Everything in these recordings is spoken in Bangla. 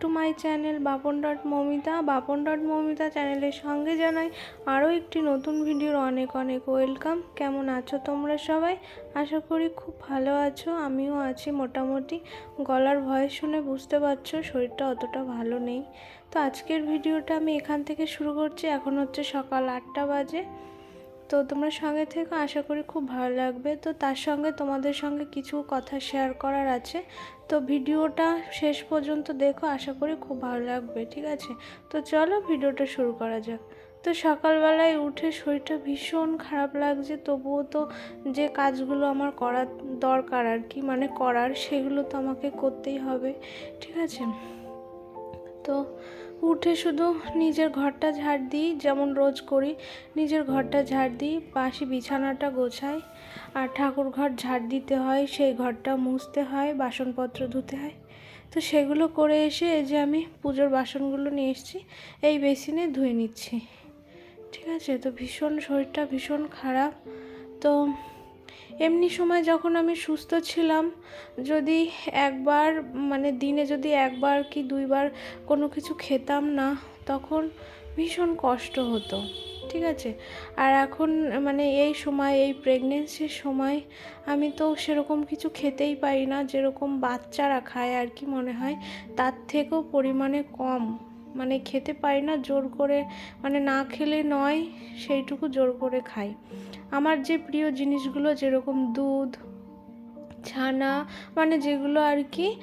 To my channel Bapan dot Momita Bapan dot Momita চ্যানেলের সঙ্গে জানাই আরও একটি নতুন ভিডিওর অনেক অনেক ওয়েলকাম কেমন আছো তোমরা সবাই? আশা করি খুব ভালো আছো, আমিও আছি মোটামুটি। গলার ভয়েস শুনে বুঝতে পারছ শরীরটা অতটা ভালো নেই। তো আজকের ভিডিওটা আমি এখান থেকে শুরু করছি। এখন হচ্ছে সকাল আটটা বাজে। তো তোমরা সঙ্গে থেকে, আশা করি খুব ভালো লাগবে। তো তার সঙ্গে তোমাদের সঙ্গে কিছু কথা শেয়ার করার আছে। তো ভিডিওটা শেষ পর্যন্ত দেখো, আশা করি খুব ভালো লাগবে, ঠিক আছে? তো চলো ভিডিওটা শুরু করা যাক। তো সকালবেলায় উঠে শরীরটা ভীষণ খারাপ লাগছে, তবুও তো যে কাজগুলো আমার করার দরকার আর কি মানে করার, সেগুলো তো আমাকে করতেই হবে, ঠিক আছে? তো উঠে শুধু নিজের ঘরটা ঝাড় দিই, যেমন রোজ করি। নিজের ঘরটা ঝাড় দিই, পাশে বিছানাটা গোছাই। আর ঠাকুর ঘর ঝাড় দিতে হয়, সেই ঘরটা মুছতে হয়, বাসনপত্র ধুতে হয়। তো সেগুলো করে এসে এই যে আমি পুজোর বাসনগুলো নিয়ে এসেছি, এই বেসিনে ধুয়ে নিচ্ছি। ঠিক আছে? তো ভীষণ শরীরটা ভীষণ খারাপ। তো এমনি সময় যখন আমি সুস্থ ছিলাম, যদি একবার মানে দিনে যদি একবার কি দুইবার কোনো কিছু খেতাম না, তখন ভীষণ কষ্ট হতো, ঠিক আছে? আর এখন মানে এই সময়, এই প্রেগনেন্সির সময় আমি তো সেরকম কিছু খেতেই পারি না, যেরকম বাচ্চারা খায় আর কি মনে হয়, তার থেকেও পরিমাণে কম। মানে খেতে পারি না, জোর করে মানে না খেলে নয়, সেইটুকু জোর করে খাই। আমার যে প্রিয় জিনিসগুলো যেরকম দুধ, ছানা মানে যেগুলো আর কি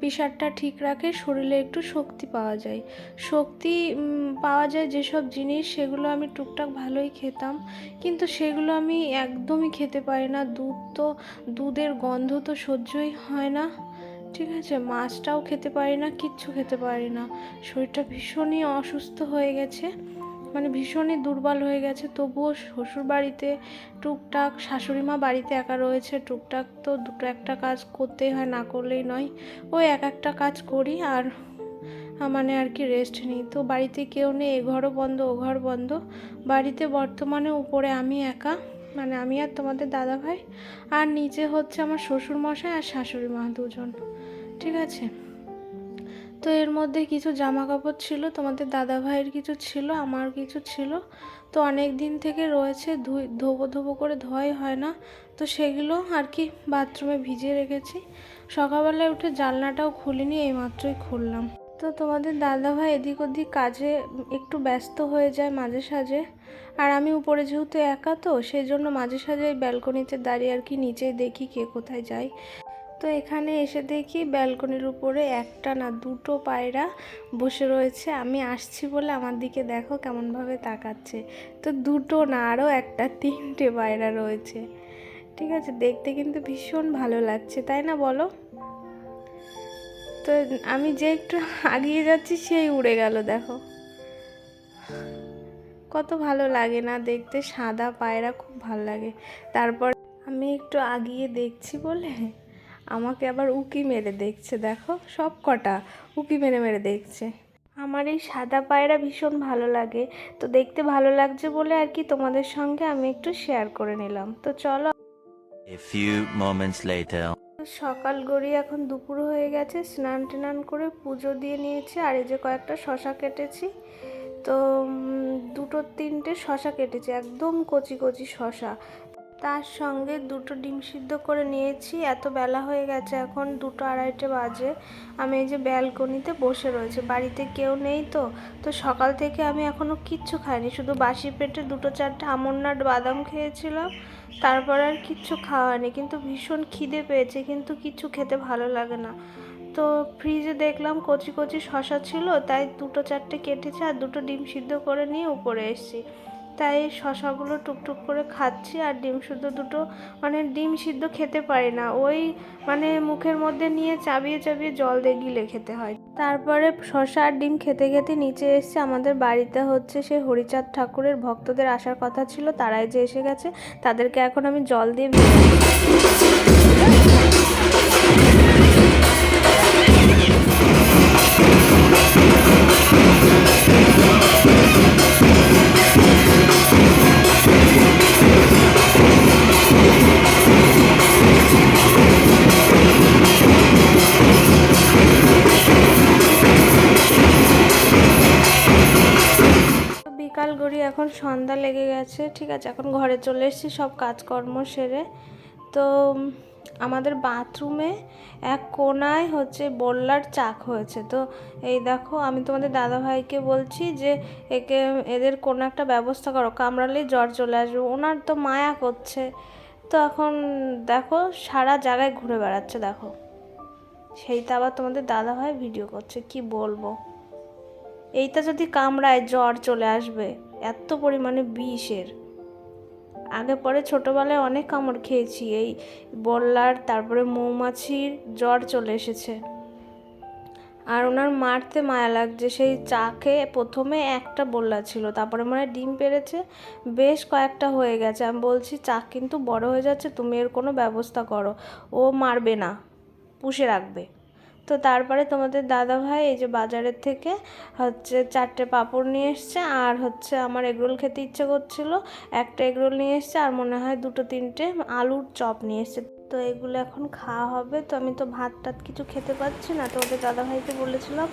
প্রেশারটা ঠিক রাখে, শরীরে একটু শক্তি পাওয়া যায়। শক্তি পাওয়া যায় যেসব জিনিস, সেগুলো আমি টুকটাক ভালোই খেতাম। কিন্তু সেগুলো আমি একদমই খেতে পারি না। দুধ তো, দুধের গন্ধ তো সহ্যই হয় না। ঠিক আছে, মাছটাও খেতে পারি না, কিচ্ছু খেতে পারি না। শরীরটা ভীষণই অসুস্থ হয়ে গেছে। মানে ভীষণই দুর্বল হয়ে গেছে। তবুও শ্বশুর বাড়িতে টুকটাক শাশুড়ি মা বাড়িতে একা রয়েছে, টুকটাক তো দুটো একটা কাজ করতেই হয়, না করলেই নয়। ওই এক একটা কাজ করি আর মানে আর কি রেস্ট নিই। তো বাড়িতে কেউ নেই, এ ঘরও বন্ধ, ও ঘর বন্ধ। বাড়িতে বর্তমানে উপরে আমি একা মানে আমি আর তোমাদের দাদা ভাই আর নিচে হচ্ছে আমার শ্বশুর মশাই আর শাশুড়ি মা দুজন। ঠিক আছে? তো এর মধ্যে কিছু জামা কাপড় ছিল, তোমাদের দাদা ভাইয়ের কিছু ছিল, আমার কিছু ছিল। তো অনেক দিন থেকে রয়েছে, ধুই, ধোবো ধোবো করে ধোয়াই হয় না। তো সেগুলো আর কি বাথরুমে ভিজিয়ে রেখেছি। সকালবেলায় উঠে জানলাটাও খুলিনি এই মাত্রই খুললাম। তো তোমাদের দাদা ভাই এদিক ওদিক কাজে একটু ব্যস্ত হয়ে যায় মাঝে সাঝে। আর আমি উপরে যেহেতু একা, তো সেই জন্য মাঝে সাঝে ব্যালকনিতে দাঁড়িয়ে আর কি নিচেই দেখি কে কোথায় যায়। তো এখানে এসে দেখি ব্যালকনির উপরে একটা না দুটো পায়রা বসে রয়েছে। আমি আসছি বলে আমার দিকে দেখো কেমনভাবে তাকাচ্ছে। তো দুটো না আরও একটা, তিনটে পায়রা রয়েছে। ঠিক আছে, দেখতে কিন্তু ভীষণ ভালো লাগছে, তাই না বলো? তো আমি যে একটু আগিয়ে যাচ্ছি, সেই উড়ে গেল, দেখো। কত ভালো লাগে না দেখতে, সাদা পায়রা, খুব ভালো লাগে। তারপর আমি একটু আগিয়ে দেখছি বলে আমাকে আবার উকি মেরে দেখছে দেখো সব কটা উকি মেরে মেরে দেখছে। আমার এই সাদা পায়রা ভীষণ ভালো লাগে তো দেখতে ভালো লাগছে বলে আর কি তোমাদের সঙ্গে আমি একটু শেয়ার করে নিলাম। তো চলো। A few moments later. সকাল গড়িয়ে এখন দুপুর হয়ে গেছে স্নান টান করে পুজো দিয়ে নিয়েছি আর এই যে কয়েকটা শশা কেটেছি। তো দুটো তিনটে শশা কেটেছি একদম কচি কচি শশা। তার সঙ্গে দুটো ডিম সিদ্ধ করে নিয়েছি। এত বেলা হয়ে গেছে এখন দুটো আড়াইটে বাজে। আমি এই যে ব্যালকনিতে বসে রয়েছে। বাড়িতে কেউ নেই তো? তো সকাল থেকে আমি এখনও কিচ্ছু খাইনি। শুধু বাসি পেটে দুটো চারটে আমন্নাট বাদাম খেয়েছিলাম। তারপর আর কিচ্ছু খাওয়া কিন্তু ভীষণ খিদে পেয়েছে। কিন্তু কিচ্ছু খেতে ভালো লাগে না। তো ফ্রিজে দেখলাম কচি কচি শশা ছিল। তাই দুটো চারটে কেটেছে আর দুটো ডিম সিদ্ধ করে নিয়ে উপরে এসেছি। তাই শশাগুলো টুকটুক করে খাচ্ছি আর ডিম সিদ্ধ দুটো মানে ডিম সিদ্ধ খেতে পারি না। ওই মানে মুখের মধ্যে নিয়ে চাবিয়ে চাবিয়ে জল দিয়ে গিলে খেতে হয়। তারপরে শশা আর ডিম খেতে খেতে নিচে এসছে আমাদের বাড়িতে হচ্ছে সে হরিচাঁদ ঠাকুরের ভক্তদের আসার কথা ছিল, তারাই যে এসে গেছে, তাদেরকে এখন আমি জল দিয়ে ঠিক আছে, এখন ঘরে চলে এসেছি, সব কাজকর্ম সেরে। তো আমাদের বাথরুমে এক কোনায় হচ্ছে বললার চাক হয়েছে। তো, এই দেখো, আমি তোমাদের দাদাভাইকে বলছি যে, একে, এদের কোনো একটা ব্যবস্থা করো, কামড়ালেই জ্বর চলে আসবে, ওনার তো মায়া করছে। তো এখন দেখো, সারা জায়গায় ঘুরে বেড়াচ্ছে, দেখো। সেইটা আবার তোমাদের দাদাভাই ভিডিও করছে, কি বলব? এইটা যদি কামড়ায় জ্বর চলে আসবে এত পরিমাণে বিষের। আগে পরে ছোটোবেলায় অনেক কামড় খেয়েছি, এই বল্লার, তারপরে মৌমাছির জ্বর চলে এসেছে। আর ওনার মারতে মায়া লাগছে, সেই চাকে প্রথমে একটা বল্লা ছিল, তারপরে মানে ডিম পেরেছে, বেশ কয়েকটা হয়ে গেছে। আমি বলছি চাক কিন্তু বড় হয়ে যাচ্ছে, তুমি এর কোনো ব্যবস্থা করো। ও মারবে না, পুষে রাখবে। তো তারপরে তোমাদের দাদা ভাই এই যে বাজারের থেকে হচ্ছে চারটে পাঁপড় নিয়ে এসছে, আর হচ্ছে আমার এগরোল খেতে ইচ্ছে করছিল, একটা এগরোল নিয়ে এসছে, আর মনে হয় দুটো তিনটে আলুর চপ নিয়ে এসছে। তো এগুলো এখন খাওয়া হবে। তো আমি তো ভাত টাত কিছু খেতে পারছি না। তো ওদের দাদাভাইকে বলেছিলাম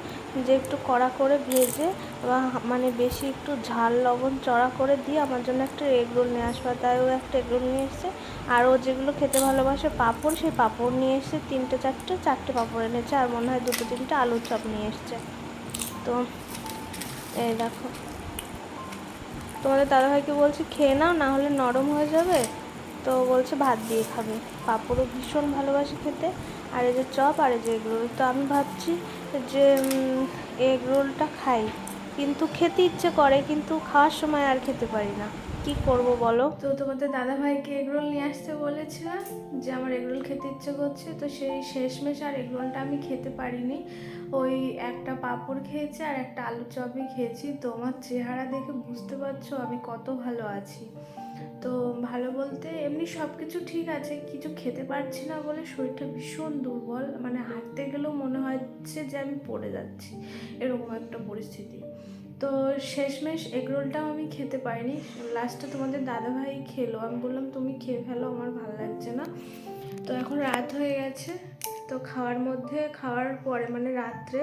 যে একটু কড়া করে ভেজে বা মানে বেশি একটু ঝাল, লবণ, চড়া করে দিয়ে আমার জন্য একটা এগরোল নিয়ে আসবে। তাই ও একটা এগরোল নিয়ে এসছে। আর ও যেগুলো খেতে ভালোবাসে পাঁপড়, সেই পাঁপড় নিয়ে এসছে। তিনটে, চারটে চারটে পাঁপড় এনেছে। আর মনে হয় দুটো, তিনটে আলুর চপ নিয়ে এসছে। তো এই দেখো। তোমাদের দাদাভাইকে বলছি খেয়ে নাও, না হলে নরম হয়ে যাবে। তো বলছে ভাত দিয়ে খাবে। পাঁপড়ও ভীষণ ভালোবাসে খেতে। আর এই যে চপ আর এই যে এগরোল তো আমি ভাবছি যে এগরোলটা খাই। কিন্তু খেতে ইচ্ছে করে, কিন্তু খাওয়ার সময় আর খেতে পারি না। কি করব বলো? তো তোমাদের দাদা ভাইকে এগরোল নিয়ে আসতে বলেছিলাম যে, আমার এগরোল খেতে ইচ্ছে করছে। তো সেই শেষমেশ আর এগরোলটা আমি খেতে পারিনি। ওই একটা পাঁপড় খেয়েছি আর একটা আলু চপই খেয়েছি। তোমার চেহারা দেখে বুঝতে পারছ আমি কত ভালো আছি। তো ভালো বলতে এমনি সব কিছু ঠিক আছে, কিছু খেতে পারছি না বলে শরীরটা ভীষণ দুর্বল মানে হাঁটতে গেলেও মনে হচ্ছে যে আমি পড়ে যাচ্ছি, এরকম একটা পরিস্থিতি। তো শেষমেশ এগরোলটাও আমি খেতে পারিনি লাস্টে তোমাদের দাদাভাই খেলো, আমি বললাম, তুমি খেয়ে ফেলো, আমার ভালো লাগছে না। তো এখন রাত হয়ে গেছে তো খাওয়ার মধ্যে, খাওয়ার পরে মানে রাত্রে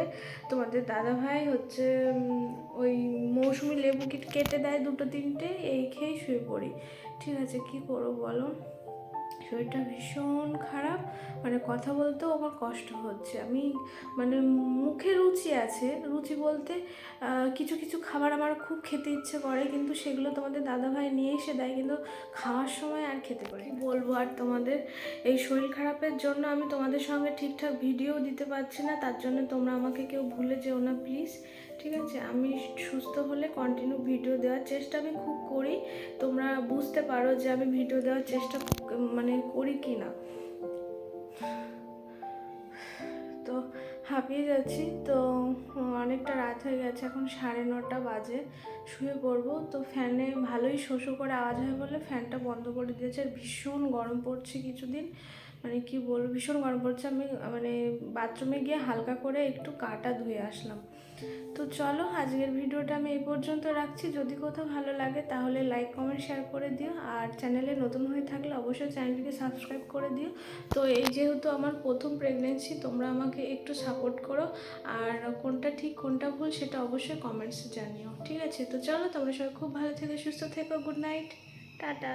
তোমাদের দাদাভাই হচ্ছে ওই মৌসুমি লেবু কিট দেয় দুটো তিনটে, এই খেয়েই শুয়ে পড়ি। ঠিক আছে, কি করব বলো? শরীরটা ভীষণ খারাপ। মানে কথা বলতেও আমার কষ্ট হচ্ছে। আমি মানে মুখে রুচি আছে। রুচি বলতে কিছু কিছু খাবার আমার খুব খেতে ইচ্ছে করে, কিন্তু সেগুলো তোমাদের দাদাভাই নিয়ে এসে দেয়, কিন্তু খাওয়ার সময় আর খেতে পারি। বলব আর তোমাদের? এই শরীর খারাপের জন্য আমি তোমাদের সঙ্গে ঠিকঠাক ভিডিও দিতে পারছি না। তার জন্য তোমরা আমাকে কেউ ভুলে যেও না, প্লিজ। ঠিক আছে, আমি সুস্থ হলে কন্টিনিউ ভিডিও দেওয়ার চেষ্টা আমি খুব করি। তোমরা বুঝতে পারো যে আমি ভিডিও দেওয়ার চেষ্টা মানে করি কি না তো হাঁপিয়ে যাচ্ছি, তো অনেকটা রাত হয়ে গেছে, এখন সাড়ে নটা বাজে, শুয়ে পড়ব। তো ফ্যানে ভালোই শোষো করে আওয়াজ হয় বলে ফ্যানটা বন্ধ করে দিয়েছে। আর ভীষণ গরম পড়ছে কিছুদিন মানে কি বলব, ভীষণ গরম পড়ছে। আমি মানে বাথরুমে গিয়ে হালকা করে একটু কাটা ধুয়ে আসলাম। তো চলো, আজকের ভিডিওটা আমি এই পর্যন্ত রাখছি। যদি কোথাও ভালো লাগে তাহলে লাইক কমেন্ট শেয়ার করে দিও। আর চ্যানেলে নতুন হয়ে থাকলে অবশ্যই চ্যানেলটিকে সাবস্ক্রাইব করে দিও। তো এই যেহেতু আমার প্রথম প্রেগনেন্সি তোমরা আমাকে একটু সাপোর্ট করো। আর কোনটা ঠিক, কোনটা ভুল সেটা অবশ্যই কমেন্টসে জানিও। ঠিক আছে? তো চলো, তোমরা সবাই খুব ভালো থেকে, সুস্থ থেকো গুড নাইট টাটা।